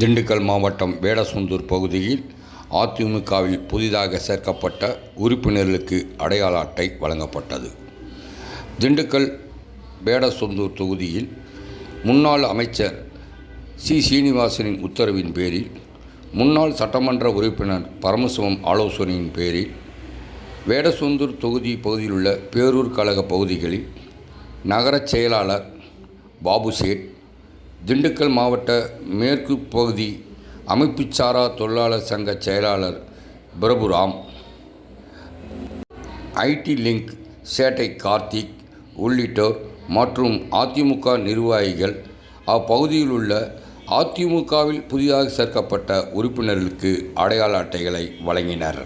திண்டுக்கல் மாவட்டம் வேடசந்தூர் பகுதியில் அதிமுகவில் புதிதாக சேர்க்கப்பட்ட உறுப்பினர்களுக்கு அடையாள அட்டை வழங்கப்பட்டது. திண்டுக்கல் வேடசந்தூர் தொகுதியில் முன்னாள் அமைச்சர் சி. சீனிவாசனின் உத்தரவின் பேரில் முன்னாள் சட்டமன்ற உறுப்பினர் பரமசிவம் ஆலோசனையின் பேரில் வேடசந்தூர் தொகுதி பகுதியிலுள்ள பேரூர் கழக பகுதிகளில் நகரச் செயலாளர் பாபு சேட் திண்டுக்கல் மாவட்ட மேற்கு பகுதி அமைப்புச்சாரா தொழிலாளர் சங்க செயலாளர் பிரபுராம். ஐடி லிங்க் சேட்டை கார்த்திக் உள்ளிட்டோர் மற்றும் அதிமுக நிர்வாகிகள் அப்பகுதியில் உள்ள அதிமுகவில் புதிதாக சேர்க்கப்பட்ட உறுப்பினர்களுக்கு அடையாள அட்டைகளை வழங்கினர்.